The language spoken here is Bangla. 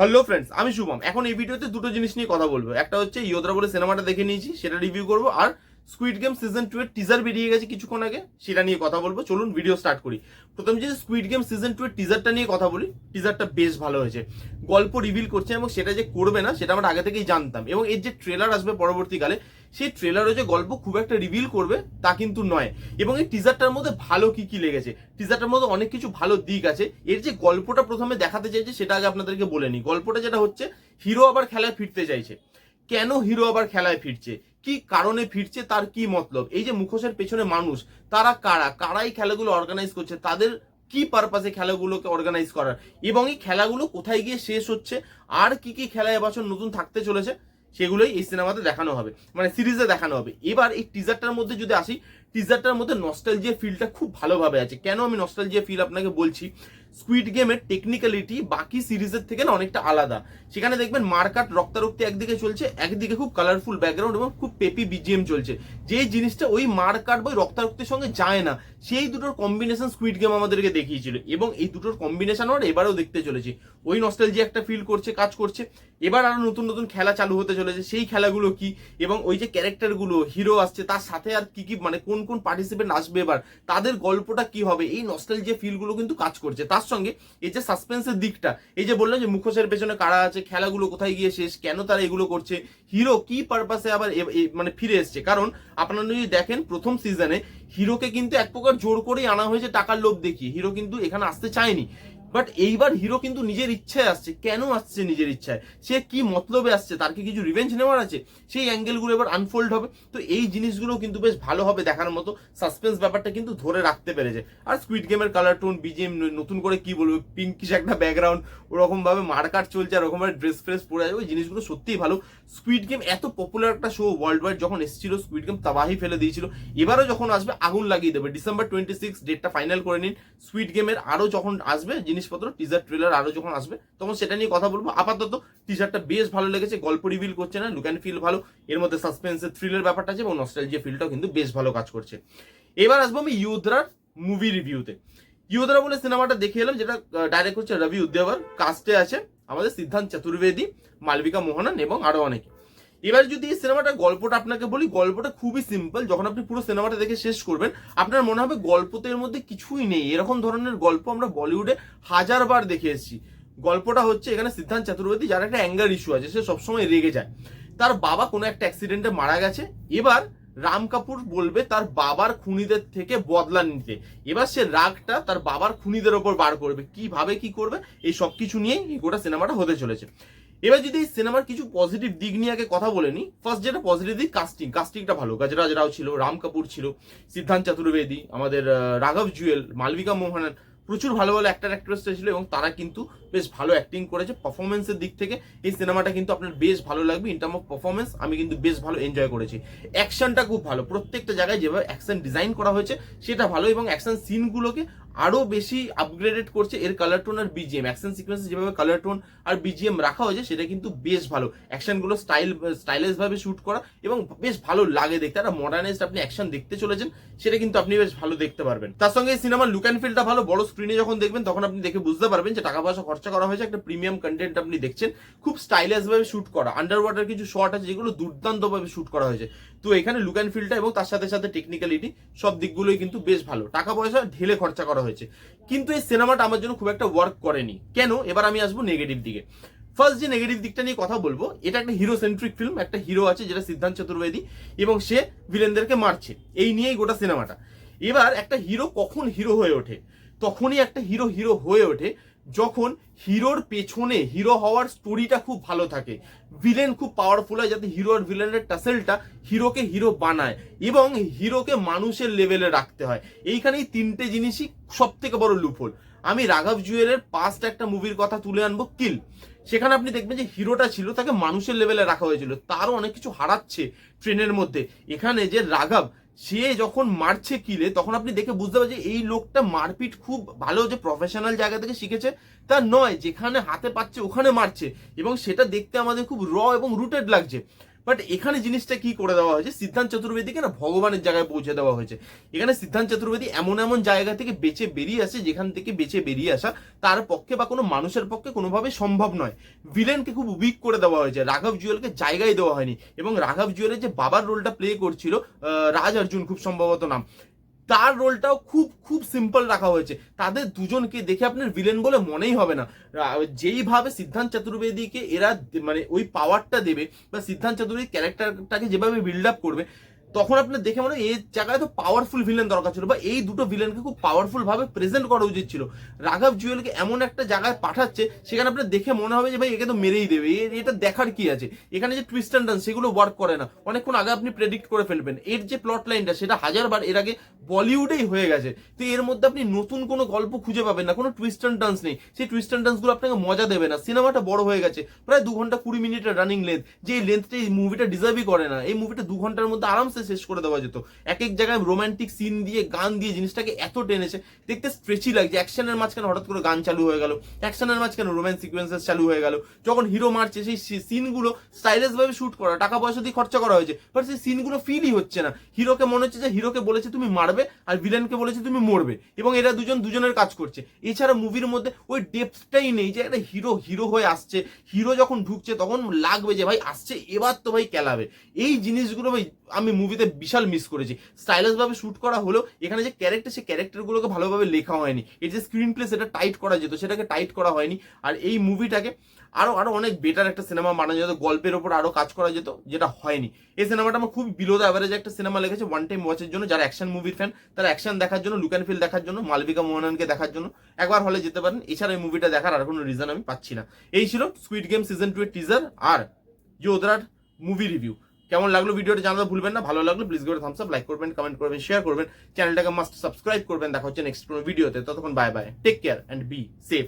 হ্যালো ফ্রেন্ডস আমি শুভম। এখন এই ভিডিওতে দুটো জিনিস নিয়ে কথা বলব। একটা হচ্ছে ইয়োদ্রা বলে সিনেমাটা দেখে নিয়েছি, সেটা রিভিউ করব, আর স্কুইড গেম সিজন টু এর টিজার বেরিয়ে গেছে কিছুক্ষণ আগে, সেটা নিয়ে কথা বলব। চলুন ভিডিও স্টার্ট করি। প্রথম যে স্কুইড গেম সিজন টু এর টিজারটা নিয়ে কথা বলি টিজারটা বেশ ভালো হয়েছে। গল্প রিভিল করছে এবং সেটা যে করবে না, সেটা আমরা আগে থেকেই জানতাম। এবং এর যে ট্রেলার আসবে পরবর্তীকালে, সেই ট্রেলারও যে গল্প খুব একটা রিভিল করবে, তা কিন্তু নয়। এবং এই টিজারটার মধ্যে ভালো কি কি লেগেছে? টিজারটার মধ্যে অনেক কিছু ভালো দিক আছে। এর যে গল্পটা প্রথমে দেখাতে চাইছে, সেটা আগে আপনাদেরকে বলে নিই। গল্পটা যেটা হচ্ছে, হিরো আবার খেলায় ফিরতে চাইছে। কেন হিরো আবার খেলায় ফিরছে? কি কারণে ফিরছে, তার কি মতলব? এই যে মুখোশের পেছনে মানুষ, তারা কারা? কারাই খেলাগুলো অর্গানাইজ করছে? তাদের কি পারপাসে খেলাগুলোকে অর্গানাইজ করার? এবং এই খেলাগুলো কোথায় গিয়ে শেষ হচ্ছে? আর কি কি খেলা এবছর নতুন থাকতে চলেছে? সেগুলোই এই সিনেমাতে দেখানো হবে। মানে সিরিজে দেখানো হবে। এবার এই টিজারটার মধ্যে যদি আসি টিজারটার মধ্যে নস্টালজিয়া ফিলটা খুব ভালোভাবে আছে। কেন আমি নস্টালজিয়া ফিল আপনাকে বলছি? স্কুইড গেমের টেকনিক্যালিটি বাকি সিরিজের থেকে না অনেকটা আলাদা। সেখানে দেখবেন মারকাট, রক্তারক্তি একদিকে চলছে, একদিকে খুব কালারফুল ব্যাকগ্রাউন্ড এবং খুব পেপি বিজিএম চলছে। যে জিনিসটা ওই মার্কাট বা রক্তারক্তির সঙ্গে যায় না, সেই দুটোর কম্বিনেশন স্কুইড গেম আমাদেরকে দেখিয়েছিল এবং এই দুটোর কম্বিনেশন আমরা এবারেও দেখতে চলেছি। ওই নস্টালজি একটা ফিল করছে, কাজ করছে। এবার আরও নতুন নতুন খেলা চালু হতে চলেছে, সেই খেলাগুলো কি? এবং ওই যে ক্যারেক্টারগুলো হিরো আসছে, তার সাথে আর কি কি মানে কোন কোন পার্টিসিপেন্ট আসবে এবার? তাদের গল্পটা কি হবে? এই নস্টালজিয়া ফিলগুলো কিন্তু কাজ করছে। তার সঙ্গে এই যে সাসপেন্সের দিকটা, এই যে বললাম যে মুখোশের পেছনে কারা আছে, খেলাগুলো কোথায় গিয়ে শেষ, কেন তারা এগুলো করছে হিরো কি পারপাসে আবার মানে ফিরে এসছে? কারণ আপনারা যদি দেখেন প্রথম সিজনে হিরোকে কিন্তু এক প্রকার জোর করেই আনা হয়েছে টাকার লোভ দেখিয়ে। হিরো কিন্তু এখানে আসতে চায়নি। বাট এইবার হিরো কিন্তু নিজের ইচ্ছায় আসছে। কেন আসছে নিজের ইচ্ছায়? সে কি মতলবে আসছে? তার কি কিছু রিভেঞ্জ নেওয়ার আছে? সেই অ্যাঙ্গেলগুলো এবার আনফোল্ড হবে। তো এই জিনিসগুলো কিন্তু বেশ ভালো হবে দেখার মতো। সাসপেন্স ব্যাপারটা কিন্তু ধরে রাখতে পেরেছে। আর স্কুইড গেমের কালার টোন বিজিএম নতুন করে কি বলব পিঙ্কিশ একটা ব্যাকগ্রাউন্ড ওরকম ভাবে মার্কাট চলছে, আর ওরকম ভাবে ড্রেস ফ্রেস পরে আছে। ওই জিনিসগুলো সত্যিই ভালো। স্কুইড গেম এত পপুলার একটা শো ওয়ার্ল্ড ওয়াইড যখন এসেছিল স্কুইড গেম তাবাহি ফেলে দিয়েছিল। এবারও যখন আসবে, আগুন লাগিয়ে দেবে। ডিসেম্বর টোয়েন্টি সিক্স ডেটটা ফাইনাল করে নিন। সুইট গেমের আরও যখন আসবে জিনিসপত্র টিজার ট্রেলার আরও যখন আসবে, তখন সেটা নিয়ে কথা বলব। আপাতত টিজারটা বেশ ভালো লেগেছে, গল্প রিভিল করছে না লুক অ্যান্ড ফিল ভালো। এর মধ্যে সাসপেন্সের থ্রিলের ব্যাপারটা আছে এবং নস্টালজিয়া ফিলটাও কিন্তু বেশ ভালো কাজ করছে। এবার আসব আমি ইউদ্রার মুভি রিভিউতে ইউদ্রা বলে সিনেমাটা দেখে এলাম, যেটা ডাইরেক্ট হচ্ছে রবি উদ্দেবর কাস্টে আছে আমাদের সিদ্ধান্ত চতুর্বেদী, মালবিকা মোহনান এবং আরও অনেকে। এবার যদি এই সিনেমাটার গল্পটা আপনাকে বলি, গল্পটা খুবই সিম্পল যখন আপনি পুরো সিনেমাটা দেখে শেষ করবেন, আপনার মনে হবে গল্প তো এর মধ্যে কিছুই নেই। এরকম ধরনের গল্প আমরা বলিউডে হাজারবার দেখে এসেছি। গল্পটা হচ্ছে এখানে সিদ্ধান্ত চতুর্বেদী, যার একটা অ্যাঙ্গার ইস্যু আছে, সে সবসময় রেগে যায়। তার বাবা কোনো একটা অ্যাক্সিডেন্টে মারা গেছে। এবার রাম কাপুর বলবে তার বাবার খুনিদের থেকে বদলা নিতে। এবার সে রাগটা তার বাবার খুনিদের ওপর বার করবে। কীভাবে কি করবে? এই সব কিছু নিয়েই গোটা সিনেমাটা হতে চলেছে। এবার যদি সিনেমার কিছু পজিটিভ দিক নিয়ে আগে কথা বলে নিই ফার্স্ট যেটা পজিটিভ দিক কাস্টিং কাস্টিংটা ভালো। গজরাজ রাও ছিল, রাম কাপুর ছিল, সিদ্ধান্ত চতুর্বেদী, আমাদের রাঘব জুয়েল, মালবিকা মোহনান, প্রচুর ভালো ভালো অ্যাক্টার অ্যাক্ট্রেস ছিল এবং তারা কিন্তু বেশ ভালো অ্যাক্টিং করেছে পারফরমেন্সের দিক থেকে। এই সিনেমাটা কিন্তু আপনার বেশ ভালো লাগবে ইন টার্ম অফ পারফরমেন্স আমি কিন্তু বেশ ভালো এনজয় করেছি। অ্যাকশনটা খুব ভালো, প্রত্যেকটা জায়গায় যেভাবে অ্যাকশন ডিজাইন করা হয়েছে, সেটা ভালো এবং অ্যাকশন সিনগুলোকে আরও বেশি আপগ্রেডেড করছে এর কালার টোন আর বিজিএম অ্যাকশন সিকোয়েন্সে যেভাবে কালার টোন আর বিজিএম রাখা হয়েছে, সেটা কিন্তু বেশ ভালো। অ্যাকশনগুলো স্টাইল স্টাইলিশ ভাবে শুট করা এবং বেশ ভালো লাগে দেখতে। একটা মডার্নাইজড আপনি অ্যাকশন দেখতে চলেছেন, সেটা কিন্তু আপনি বেশ ভালো দেখতে পারবেন। তার সঙ্গে এই সিনেমার লুক অ্যান্ড ফিলটা ভালো। বড় স্ক্রিনে যখন দেখবেন, তখন আপনি দেখে বুঝতে পারবেন যে টাকা পয়সা খরচা করা হয়েছে। একটা প্রিমিয়াম কন্টেন্ট আপনি দেখছেন, খুব স্টাইলিশ ভাবে শুট করা। আন্ডার ওয়াটার কিছু শট আছে যেগুলো দুর্দান্ত ভাবে শুট করা হয়েছে। তো এখানে লুক অ্যান্ড ফিলটা এবং তার সাথে সাথে টেকনিক্যালিটি সব দিকগুলোই কিন্তু বেশ ভালো। টাকা পয়সা ঢেলে খরচা করা হয়েছে। কিন্তু এই সিনেমাটা আমার জন্য খুব একটা ওয়ার্ক করেনি। কেন? এবার আমি আসব নেগেটিভ দিকে। ফার্স্ট যে নেগেটিভ দিকটা নিয়ে কথা বলব, এটা একটা হিরো সেন্ট্রিক ফিল্ম একটা হিরো আছে যেটা সিদ্ধান্ত চতুর্বেদী, এবং সে ভিলেনদেরকে মারছে। এই নিয়েই গোটা সিনেমাটা। এবার একটা হিরো কখন হিরো হয়ে ওঠে? তখনই একটা হিরো হিরো হয়ে ওঠে যখন হিরোর পেছনে হিরো হওয়ার স্টোরিটা খুব ভালো থাকে। ভিলেন খুব পাওয়ারফুল হয় যাতে হিরো আর ভিলেনের টাসেলটা হিরোকে হিরো বানায় এবং হিরোকে মানুষের লেভেলে রাখতে হয়। এইখানে এই তিনটে জিনিসই সব থেকে বড় লুফল আমি রাঘব জুয়েলের পাস্ট একটা মুভির কথা তুলে আনব কিল সেখানে আপনি দেখবেন যে হিরোটা ছিল, তাকে মানুষের লেভেলে রাখা হয়েছিল। তারও অনেক কিছু হারাচ্ছে ট্রেনের মধ্যে। এখানে যে রাঘব সে যখন মারছে কিলে, তখন আপনি দেখে বুঝতে পারছেন এই লোকটা মারপিট খুব ভালো যে প্রফেশনাল জায়গা থেকে শিখেছে। তা নয়, যেখানে হাতে পাচ্ছে ওখানে মারছে এবং সেটা দেখতে আমাদের খুব র এবং রুটেড লাগছে। বাট এখানে জিনিসটা কি করে দেওয়া হয়েছে? সিদ্ধান্ত চতুর্বেদীকে না ভগবানের জায়গায় পৌঁছে দেওয়া হয়েছে। এখানে সিদ্ধান্ত চতুর্বেদী এমন এমন জায়গা থেকে বেঁচে বেরিয়ে আসে, যেখান থেকে বেঁচে বেরিয়ে আসা তার পক্ষে বা কোনো মানুষের পক্ষে কোনোভাবে সম্ভব নয়। ভিলেনকে খুব উইক করে দেওয়া হয়েছে। রাঘব জুয়েলকে জায়গায় দেওয়া হয়নি। এবং রাঘব জুয়েলের যে বাবার রোলটা প্লে করছিল রাজ অর্জুন খুব সম্ভবত নাম। তার রোলটাও খুব খুব সিম্পল রাখা হয়েছে। তাদের দুজনকে দেখে আপনার ভিলেন বলে মনেই হবে না। যেইভাবে সিদ্ধান্ত চতুর্বেদীকে এরা মানে ওই পাওয়ারটা দেবে বা সিদ্ধান্ত চতুর্বেদী ক্যারেক্টারটাকে যেভাবে বিল্ড আপ করবে তখন আপনার দেখে মনে হয় এই জায়গায় তো পাওয়ারফুল ভিলেন দরকার ছিল, বা এই দুটো ভিলেনকে খুব পাওয়ারফুল ভাবে প্রেজেন্ট করা উচিত ছিল। রাঘব জুয়েলকে এমন একটা জায়গায় পাঠাচ্ছে, সেখানে আপনার দেখে মনে হবে যে ভাই একে তো মেরেই দেবে এটা দেখার কি আছে? এখানে যে টুইস্ট অ্যান্ড ডান্স সেগুলো ওয়ার্ক করে না। অনেকক্ষণ আগে আপনি প্রেডিক্ট করে ফেলবেন। এর যে প্লট লাইনটা সেটা হাজারবার এর আগে বলিউডেই হয়ে গেছে। তো এর মধ্যে আপনি নতুন কোনো গল্প খুঁজে পাবেন না, কোনো টুইস্ট অ্যান্ড ডান্স নেই। সেই টুইস্ট অ্যান্ড ডান্সগুলো আপনাকে মজা দেবে না। সিনেমাটা বড় হয়ে গেছে, প্রায় দু ঘণ্টা কুড়ি মিনিটের রানিং লেন্থ যে লেন্থটা এই মুভিটা ডিজার্ভই করে না, এই মুভিটা দু ঘণ্টার মধ্যে আরামসে শেষ করে দেওয়া যেত। এক এক জায়গায় রোমান্টিক সিন দিয়ে, গান দিয়ে জিনিসটাকে এত টেনেছে, দেখতে স্ট্রেচি লাগছে। অ্যাকশনের মাঝখানে হঠাৎ করে গান চালু হয়ে গেল। অ্যাকশনের মাঝখানে রোম্যান্স সিকোয়েন্সেস চালু হয়ে গেল। যখন হিরো মারছে, সেই সিনগুলো স্টাইলিশ ভাবে শুট করা, টাকা পয়সা দিয়ে খরচা করা হয়েছে। বাট সেই সিনগুলো ফিলই হচ্ছে না। হিরোকে মনে হচ্ছে যে হিরোকে বলেছে তুমি মারবে আর ভিলেনকে বলেছে তুমি মরবে। এবং এরা দুজন দুজনের কাজ করছে। এছাড়া মুভির মধ্যে ওই ডেপথটাই নেই যে একটা হিরো হিরো হয়ে আসছে। হিরো যখন ঢুকছে, তখন লাগবে যে, ভাই, আসছে, এবার তো ভাই কেলাবে। এই জিনিসগুলো ভাই আমি মুভিতে বিশাল মিস করেছি। স্টাইলিশ ভাবে শুট করা হলো এখানে যে ক্যারেক্টার সেই ক্যারেক্টারগুলোকে ভালোভাবে লেখা হয়নি। এর যে স্ক্রিন প্লে সেটা টাইট করা যেত, সেটাকে টাইট করা হয়নি। আর এই মুভিটাকে আরও আরও অনেক বেটার একটা সিনেমা বানানো যেত, গল্পের ওপর আরও কাজ করা যেত, যেটা হয়নি। এই সিনেমাটা আমার খুব বিলো অ্যাভারেজ একটা সিনেমা লেগেছে ওয়ান টাইম ওয়াচের জন্য। যারা অ্যাকশন মুভির ফ্যান তারা অ্যাকশন দেখার জন্য লুক অ্যান্ড ফিল দেখার জন্য, মালবিকা মোহনকে দেখার জন্য একবার হলে যেতে পারেন। এছাড়া এই মুভিটা দেখার আর কোনো রিজন আমি পাচ্ছি না। এই ছিল স্কুইড গেম সিজন টু এর টিজার আর যোধরার মুভি রিভিউ কেমন লাগল ভিডিওটা জানাতে ভুলবেন না, ভালো লাগল প্লিজ করে থামস আপ লাইক করবেন কমেন্ট করবেন শেয়ার করবেন চ্যানেলটাকে মাস্ট সাবস্ক্রাইব করবেন, দেখা হচ্ছে নেক্সট কোনো ভিডিওতে ততক্ষণ bye bye take care and be safe